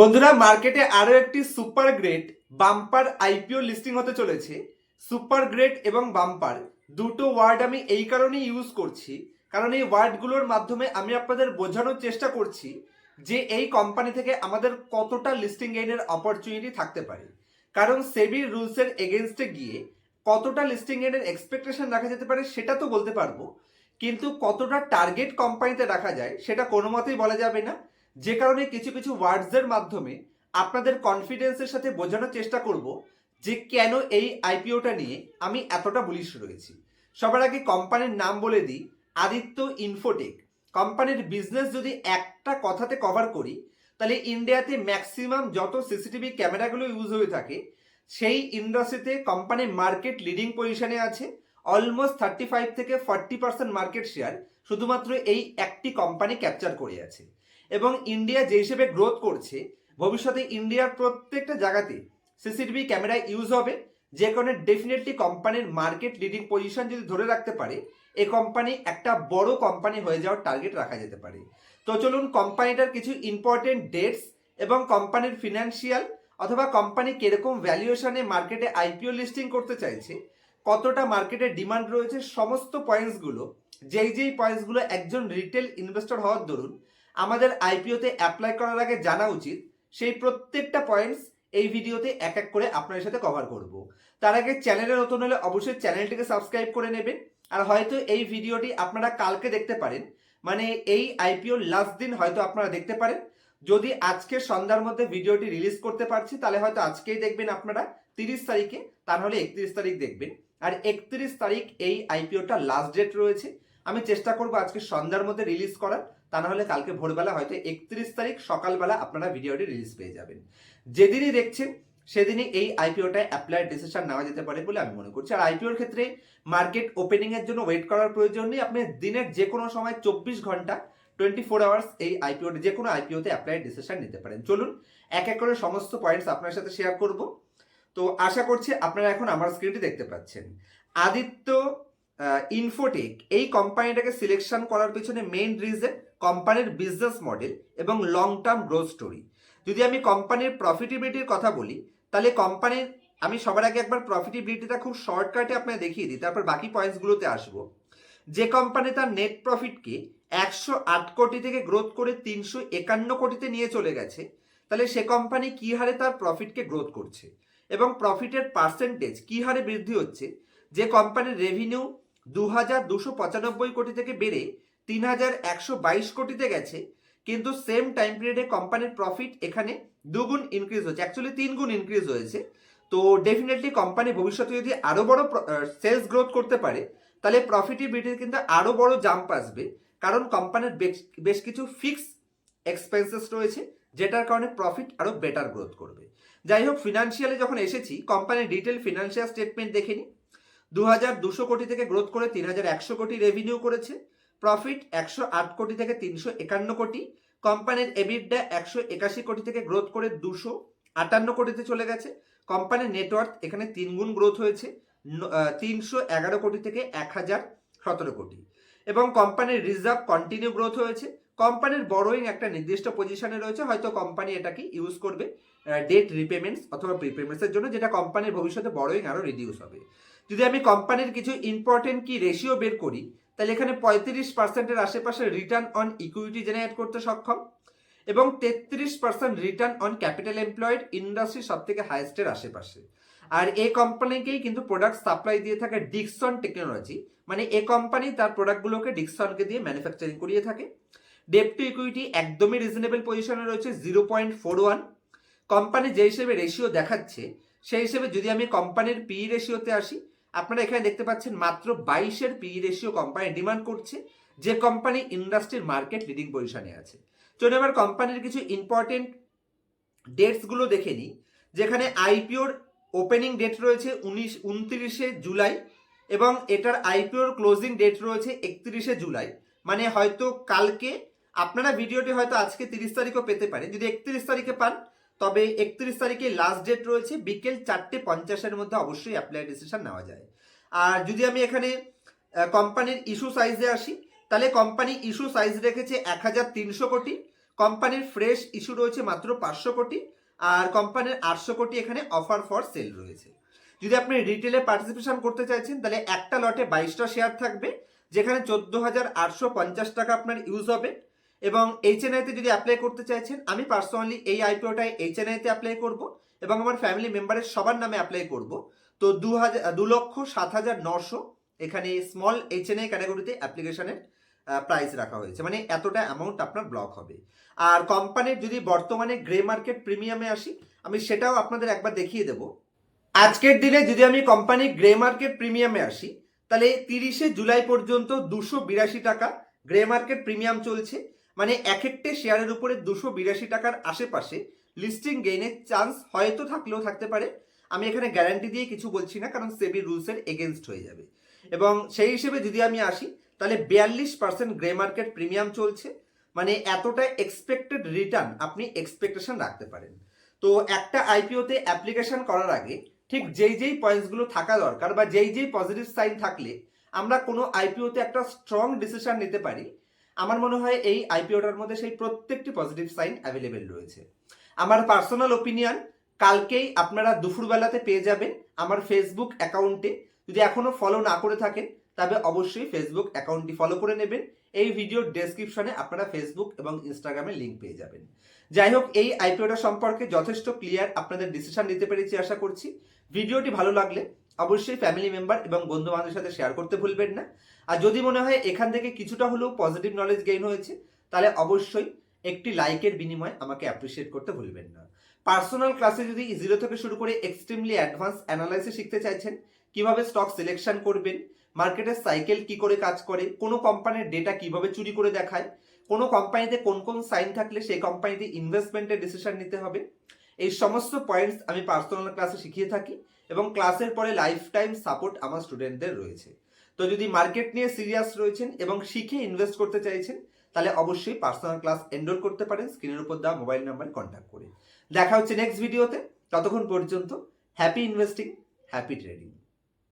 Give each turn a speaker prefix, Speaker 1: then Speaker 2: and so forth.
Speaker 1: বন্ধুরা, মার্কেটে আরও একটি super grade bumper IPO listing হতে চলেছে। সুপার গ্রেড এবং বাম্পার দুটো ওয়ার্ড আমি এই কারণেই ইউজ করছি। কারণ এই ওয়ার্ডগুলোর মাধ্যমে আমি আপনাদের বোঝানোর চেষ্টা করছি যে এই কোম্পানি থেকে আমাদের কতটা লিস্টিং গেইনের অপরচুনিটি থাকতে পারে। কারণ সেবির রুলসের এগেনস্টে গিয়ে কতটা লিস্টিং গেইনের এক্সপেকটেশন রাখা যেতে পারে সেটা তো বলতে পারব। কিন্তু কতটা টার্গেট কোম্পানিতে রাখা যায় সেটা কোনো মতেই বলা যাবে না। যে কারণে কিছু কিছু ওয়ার্ডসের মাধ্যমে আপনাদের কনফিডেন্সের সাথে বোঝানোর চেষ্টা করব যে কেন এই আইপিওটা নিয়ে আমি এতটা বুলিশ রয়েছি। সবার আগে কোম্পানির নাম বলে দিই, আদিত্য ইনফোটেক কোম্পানির বিজনেস যদি একটা কথাতে কভার করি, তাহলে ইন্ডিয়াতে ম্যাক্সিমাম যত সিসিটিভি ক্যামেরাগুলো ইউজ হয়ে থাকে, সেই ইন্ডাস্ট্রিতে কোম্পানি মার্কেট লিডিং পজিশনে আছে। অলমোস্ট থার্টি ফাইভ থেকে ফর্টি পার্সেন্ট মার্কেট শেয়ার শুধুমাত্র এই একটি কোম্পানি ক্যাপচার করে আছে। এবং ইন্ডিয়া যে হিসেবে গ্রোথ করছে, ভবিষ্যতে ইন্ডিয়ার প্রত্যেকটা জায়গাতে সিসিটিভি ক্যামেরা ইউজ হবে। যে কারণে ডেফিনেটলি কোম্পানির মার্কেট লিডিং পজিশন যদি ধরে রাখতে পারে এই কোম্পানি একটা বড় কোম্পানি হয়ে যাওয়ার টার্গেট রাখা যেতে পারে। তো চলুন কোম্পানিটার কিছু ইম্পর্টেন্ট ডেটস এবং কোম্পানির ফিনান্সিয়াল অথবা কোম্পানি কীরকম ভ্যালুয়েশনে মার্কেটে আইপিও লিস্টিং করতে চাইছে, কতটা মার্কেটে ডিমান্ড রয়েছে, সমস্ত পয়েন্টসগুলো যেই যেই পয়েন্টসগুলো একজন রিটেল ইনভেস্টর হওয়ার দরুন আমাদের আইপিওতে অ্যাপ্লাই করার আগে জানা উচিত, সেই প্রত্যেকটা পয়েন্টস এই ভিডিওতে এক এক করে আপনাদের সাথে কভার করব। তার আগে চ্যানেলে নতুন হলে অবশ্যই চ্যানেলটিকে সাবস্ক্রাইব করে নেবেন, আর হয়তো এই ভিডিওটি আপনারা কালকে দেখতে পারেন। মানে এই আইপিও লাস্ট দিন হয়তো আপনারা দেখতে পারেন। যদি আজকে সন্ধ্যার মধ্যে ভিডিওটি রিলিজ করতে পারছি, তাহলে হয়তো আজকেই দেখবেন আপনারা তিরিশ তারিখে তা নাহলে একত্রিশ তারিখ দেখবেন। আর একত্রিশ তারিখ এই আইপিওটা লাস্ট ডেট রয়েছে। আমি চেষ্টা করব আজকে সন্ধ্যার মধ্যে রিলিজ করার। তা না হলে কালকে ভোরবেলা হয়তো একত্রিশ তারিখ সকালবেলা আপনারা ভিডিওটি রিলিজ পেয়ে যাবেন। যেদিনই দেখছেন, সেদিনই এই আইপিওটায় অ্যাপ্লাইড ডিসিশন নেওয়া যেতে পারে বলে আমি মনে করছি। আর আইপিওর ক্ষেত্রে মার্কেট ওপেনিং এর জন্য ওয়েট করার প্রয়োজন নেই। আপনি দিনের যে কোনো সময় চব্বিশ ঘণ্টা টোয়েন্টি ফোর আওয়ার্স এই আইপিওতে যে কোনো আইপিওতে অ্যাপ্লাইড ডিসিশন নিতে পারেন। চলুন, এক এক করে সমস্ত পয়েন্টস আপনার সাথে শেয়ার করব। তো আশা করছি আপনারা এখন আমার স্ক্রিনটি দেখতে পাচ্ছেন। আদিত্য ইনফোটেক এই কোম্পানিটাকে সিলেকশন করার পিছনে মেইন রিজন কোম্পানির বিজনেস মডেল এবং লং টার্ম গ্রোথ স্টোরি যদি আমি কোম্পানির প্রফিটেবিলিটির কথা বলি, তাহলে কোম্পানির আমি সবার আগে একবার প্রফিটেবিলিটিটা খুব শর্টকাটে আপনাকে দেখিয়ে দিই, তারপর বাকি পয়েন্টসগুলোতে আসব। যে কোম্পানি তার নেট প্রফিটকে একশো আট কোটি থেকে গ্রোথ করে তিনশো একান্ন কোটিতে নিয়ে চলে গেছে, তাহলে সে কোম্পানি কী হারে তার প্রফিটকে গ্রোথ করছে? এবং প্রফিটের পার্সেন্টেজ কী হারে বৃদ্ধি হচ্ছে? যে কোম্পানির রেভিনিউ দু হাজার দুশো পঁচানব্বই কোটি থেকে বেড়ে তিন হাজার একশো বাইশ কোটিতে গেছে। কিন্তু সেম টাইম পিরিয়ডে কোম্পানির প্রফিট এখানে দুগুণ ইনক্রিজ হয়েছে। অ্যাকচুয়ালি তিন গুণ ইনক্রিজ হয়েছে। তো ডেফিনেটলি কোম্পানি ভবিষ্যতে যদি আরও বড় সেলস গ্রোথ করতে পারে, তাহলে প্রফিটেবিলিটির কিন্তু আরও বড় জাম্প আসবে। কারণ কোম্পানির বেশ- কিছু ফিক্স এক্সপেন্সেস রয়েছে, যেটার কারণে প্রফিট আরও বেটার গ্রোথ করবে। যাই হোক ফিনান্সিয়ালে যখন এসেছি কোম্পানির ডিটেল ফিনান্সিয়াল স্টেটমেন্ট দেখে নিই দু হাজার দুশো কোটি থেকে গ্রোথ করে তিন হাজার একশো কোটি রেভিনিউ করেছে। প্রফিট একশো আট কোটি থেকে তিনশো একান্ন কোটি। কোম্পানির এবিডা একশো একাশি কোটি থেকে গ্রোথ করে দুশো আটান্ন কোটিতে চলে গেছে। কোম্পানির নেটওয়ার্ক এখানে তিন গুণ গ্রোথ হয়েছে তিনশো এগারো কোটি থেকে এক হাজার সতেরো কোটি। এবং কোম্পানির রিজার্ভ কন্টিনিউ গ্রোথ হয়েছে। কোম্পানির বড়োয়িং একটা নির্দিষ্ট পজিশনে রয়েছে, হয়তো কোম্পানি এটাকে ইউজ করবে ডেট রিপেমেন্টস অথবা প্রিপেমেন্টসের জন্য, যেটা কোম্পানির ভবিষ্যতে বড়োয়িং আরও রিডিউস হবে। যদি আমি কোম্পানির কিছু ইম্পর্টেন্ট কি রেশিও বের করি, তাহলে এখানে পঁয়ত্রিশ পার্সেন্টের আশেপাশে রিটার্ন অন ইকুইটি জেনারেট করতে সক্ষম এবং তেত্রিশ percent return on capital employed industry সব থেকে হাইয়েস্টের আশেপাশে। আর এ কোম্পানিকেই কিন্তু প্রোডাক্ট সাপ্লাই দিয়ে থাকে ডিকসন টেকনোলজি মানে এ কোম্পানি তার প্রোডাক্টগুলোকে ডিকসনকে দিয়ে ম্যানুফ্যাকচারিং করিয়ে থাকে। ডেপ টু ইকুইটি একদমই রিজনেবল পজিশনে রয়েছে zero point four one company যে হিসেবে রেশিও দেখাচ্ছে, সেই হিসেবে যদি আমি কোম্পানির পি রেশিওতে আসি আপনারা এখানে দেখতে পাচ্ছেন মাত্র বাইশের পি রেশিও কোম্পানি ডিমান্ড করছে, যে কোম্পানি ইন্ডাস্ট্রির মার্কেট লিডিং পজিশনে আছে। চলুন এবার কোম্পানির কিছু ইম্পর্টেন্ট ডেটসগুলো দেখে নিই, যেখানে আইপিওর ওপেনিং ডেট রয়েছে উনিশ, উনত্রিশে জুলাই এবং এটার আইপিওর ক্লোজিং ডেট রয়েছে একত্রিশে জুলাই। মানে হয়তো কালকে, আপনারা ভিডিওটি হয়তো আজকে তিরিশ তারিখও পেতে পারে যদি একত্রিশ তারিখে পান তবে একত্রিশ তারিখে লাস্ট ডেট রয়েছে, বিকেল চারটে পঞ্চাশের মধ্যে অবশ্যই অ্যাপ্লাই ডিসিশন নেওয়া যায়। আর যদি আমি এখানে কোম্পানির ইস্যু সাইজে আসি, তাহলে কোম্পানি ইস্যু সাইজ রেখেছে এক হাজার তিনশো কোটি কোম্পানির ফ্রেশ ইস্যু রয়েছে মাত্র পাঁচশো কোটি, আর কোম্পানির আটশো কোটি এখানে অফার ফর সেল রয়েছে। যদি আপনি রিটেলে পার্টিসিপেশন করতে চাইছেন, তাহলে একটা লটে বাইশটা শেয়ার থাকবে, যেখানে চোদ্দ হাজার আটশো পঞ্চাশ টাকা আপনার ইউজ হবে। এবং এইচএনআইতে যদি অ্যাপ্লাই করতে চাইছেন, আমি পার্সোনালি এই আইপিওটাই এইচএনআইতে অ্যাপ্লাই করব এবং আমার ফ্যামিলি মেম্বারের সবার নামে অ্যাপ্লাই করব। তো দু হাজার দু লক্ষ সাত হাজার নশো এখানে স্মল এইচএনআই ক্যাটাগরিতে অ্যাপ্লিকেশনের প্রাইস রাখা হয়েছে। মানে এতটা অ্যামাউন্ট আপনার ব্লক হবে। আর কোম্পানির যদি বর্তমানে গ্রে মার্কেট প্রিমিয়ামে আসি, আমি সেটাও আপনাদের একবার দেখিয়ে দেবো। আজকের দিনে যদি আমি কোম্পানি গ্রে মার্কেট প্রিমিয়ামে আসি, তাহলে তিরিশে জুলাই পর্যন্ত দুশো বিরাশি টাকা গ্রে মার্কেট প্রিমিয়াম চলছে। মানে এক একটি শেয়ারের উপরে দুশো বিরাশি টাকার আশেপাশে লিস্টিং গেইনের চান্স হয়তো থাকলেও থাকতে পারে। আমি এখানে গ্যারান্টি দিয়ে কিছু বলছি না, কারণ সেবি রুলসের এগেনস্ট হয়ে যাবে। এবং সেই হিসেবে যদি আমি আসি, তাহলে বিয়াল্লিশ পার্সেন্ট গ্রে মার্কেট প্রিমিয়াম চলছে। মানে এতটা এক্সপেক্টেড রিটার্ন আপনি এক্সপেকটেশন রাখতে পারেন। তো একটা আইপিওতে অ্যাপ্লিকেশন করার আগে ঠিক যেই যেই পয়েন্টসগুলো থাকা দরকার বা যেই যেই পজিটিভ সাইন থাকলে আমরা কোনো আইপিওতে একটা স্ট্রং ডিসিশন নিতে পারি। আমার মনে হয় এই আইপিওটার মধ্যে সেই প্রত্যেকটি পজিটিভ সাইন অ্যাভেলেবেল রয়েছে। আমার পার্সোনাল ওপিনিয়ন কালকেই আপনারা দুপুরবেলাতে পেয়ে যাবেন আমার ফেসবুক অ্যাকাউন্টে যদি এখনও ফলো না করে থাকেন, তবে অবশ্যই ফেসবুক অ্যাকাউন্টটি ফলো করে নেবেন। এই ভিডিওর ডেসক্রিপশনে আপনারা ফেসবুক এবং ইনস্টাগ্রামে লিঙ্ক পেয়ে যাবেন। যাই হোক, এই আইপিওটা সম্পর্কে যথেষ্ট ক্লিয়ার আপনাদের ডিসিশন নিতে পেরেছি আশা করছি। ভিডিওটি ভালো লাগলে অবশ্যই ফ্যামিলি মেম্বার এবং বন্ধু বান্ধবের সাথে শেয়ার করতে ভুলবেন না। আর যদি মনে হয় এখান থেকে কিছুটা হলেও পজিটিভ নলেজ গেইন হয়েছে, তাহলে অবশ্যই একটি লাইকের বিনিময়ে আমাকে অ্যাপ্রিসিয়েট করতে ভুলবেন না। পার্সোনাল ক্লাসে যদি জিরো থেকে শুরু করে এক্সট্রিমলি অ্যাডভান্স অ্যানালাইসিস শিখতে চাইছেন, কীভাবে স্টক সিলেকশন করবেন মার্কেটের সাইকেল কি করে কাজ করে, কোনো কোম্পানির ডেটা কীভাবে চুরি করে দেখায়, কোনো কোম্পানিতে কোন কোন সাইন থাকলে সেই কোম্পানিতে ইনভেস্টমেন্টের ডিসিশন নিতে হবে এই সমস্ত পয়েন্টস আমি পার্সোনাল ক্লাসে শিখিয়ে থাকি এবং ক্লাসের পরে লাইফ টাইম সাপোর্ট আমার স্টুডেন্টদের রয়েছে। তো যদি মার্কেট নিয়ে সিরিয়াস রয়েছেন এবং শিখে ইনভেস্ট করতে চাইছেন, তাহলে অবশ্যই পার্সোনাল ক্লাস এনরোল করতে পারেন স্ক্রিনের উপর দেওয়া মোবাইল নাম্বার কন্ট্যাক্ট করে। দেখা হচ্ছে নেক্সট ভিডিওতে ততক্ষণ পর্যন্ত হ্যাপি ইনভেস্টিং হ্যাপি ট্রেডিং